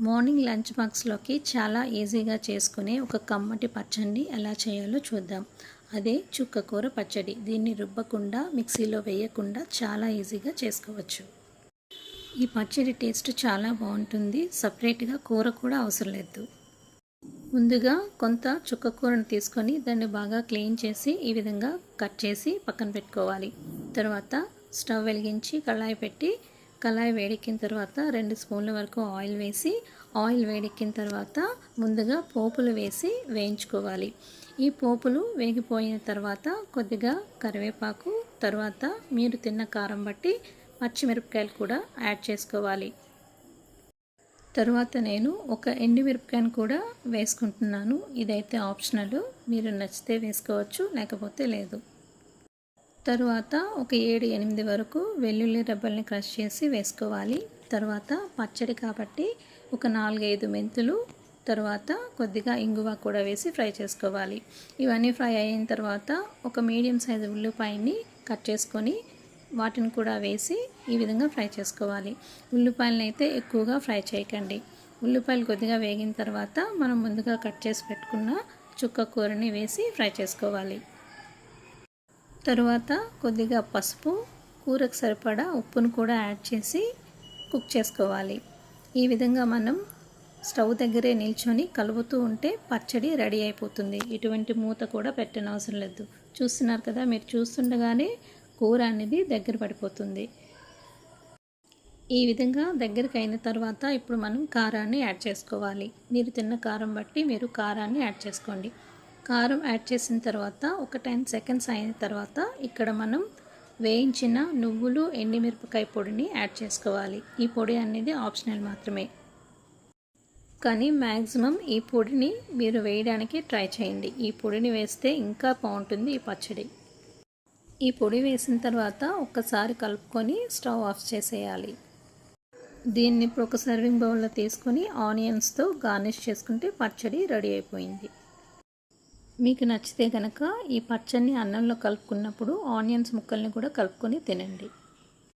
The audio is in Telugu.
మార్నింగ్ లంచ్ బాక్స్లోకి చాలా ఈజీగా చేసుకునే ఒక కమ్మటి పచ్చడిని ఎలా చేయాలో చూద్దాం. అదే చుక్కకూర పచ్చడి. దీన్ని రుబ్బకుండా మిక్సీలో వేయకుండా చాలా ఈజీగా చేసుకోవచ్చు. ఈ పచ్చడి టేస్ట్ చాలా బాగుంటుంది. సపరేట్గా కూర కూడా అవసరం లేదు. ముందుగా కొంత చుక్క కూరను తీసుకొని దాన్ని బాగా క్లీన్ చేసి ఈ విధంగా కట్ చేసి పక్కన పెట్టుకోవాలి. తర్వాత స్టవ్ వెలిగించి కళాయి పెట్టి కళాయి వేడెక్కిన తర్వాత రెండు స్పూన్ల వరకు ఆయిల్ వేసి ఆయిల్ వేడెక్కిన తర్వాత ముందుగా పోపులు వేసి వేయించుకోవాలి. ఈ పోపులు వేగిపోయిన తర్వాత కొద్దిగా కరివేపాకు తర్వాత మీరు తిన్న కారం బట్టి పచ్చిమిరపకాయలు కూడా యాడ్ చేసుకోవాలి. తరువాత నేను ఒక ఎండుమిరపకాయను కూడా వేసుకుంటున్నాను. ఇదైతే ఆప్షనల్. మీరు నచ్చితే వేసుకోవచ్చు లేకపోతే లేదు. తరువాత ఒక ఏడు ఎనిమిది వరకు వెల్లుల్లి రెబ్బల్ని క్రష్ చేసి వేసుకోవాలి. తర్వాత పచ్చడి కాబట్టి ఒక నాలుగైదు మెంతులు తర్వాత కొద్దిగా ఇంగువ కూడా వేసి ఫ్రై చేసుకోవాలి. ఇవన్నీ ఫ్రై అయిన తర్వాత ఒక మీడియం సైజు ఉల్లిపాయని కట్ చేసుకొని వాటిని కూడా వేసి ఈ విధంగా ఫ్రై చేసుకోవాలి. ఉల్లిపాయలను అయితే ఎక్కువగా ఫ్రై చేయకండి. ఉల్లిపాయలు కొద్దిగా వేగిన తర్వాత మనం ముందుగా కట్ చేసి పెట్టుకున్న చుక్క కూరని వేసి ఫ్రై చేసుకోవాలి. తరువాత కొద్దిగా పసుపు కూరకు సరిపడా ఉప్పును కూడా యాడ్ చేసి కుక్ చేసుకోవాలి. ఈ విధంగా మనం స్టవ్ దగ్గరే నిల్చొని కలుపుతూ ఉంటే పచ్చడి రెడీ అయిపోతుంది. ఇటువంటి మూత కూడా పెట్టనవసరం లేదు. చూస్తున్నారు కదా మీరు చూస్తుండగానే కూర అనేది దగ్గర పడిపోతుంది. ఈ విధంగా దగ్గరికి అయిన తర్వాత ఇప్పుడు మనం కారాన్ని యాడ్ చేసుకోవాలి. మీరు తిన్న కారం బట్టి మీరు కారాన్ని యాడ్ చేసుకోండి. కారం యాడ్ చేసిన తర్వాత ఒక టెన్ సెకండ్స్ అయిన తర్వాత ఇక్కడ మనం వేయించిన నువ్వులు ఎండిమిరపకాయ పొడిని యాడ్ చేసుకోవాలి. ఈ పొడి అనేది ఆప్షనల్ మాత్రమే. కానీ మ్యాక్సిమం ఈ పొడిని మీరు వేయడానికి ట్రై చేయండి. ఈ పొడిని వేస్తే ఇంకా బాగుంటుంది ఈ పచ్చడి. ఈ పొడి వేసిన తర్వాత ఒక్కసారి కలుపుకొని స్టవ్ ఆఫ్ చేసేయాలి. దీన్ని ఇప్పుడు ఒక సర్వింగ్ బౌల్లో తీసుకొని ఆనియన్స్తో గార్నిష్ చేసుకుంటే పచ్చడి రెడీ అయిపోయింది. మీకు నచ్చితే కనుక ఈ పచ్చడిని అన్నంలో కలుపుకున్నప్పుడు ఆనియన్స్ ముక్కల్ని కూడా కలుపుకొని తినండి.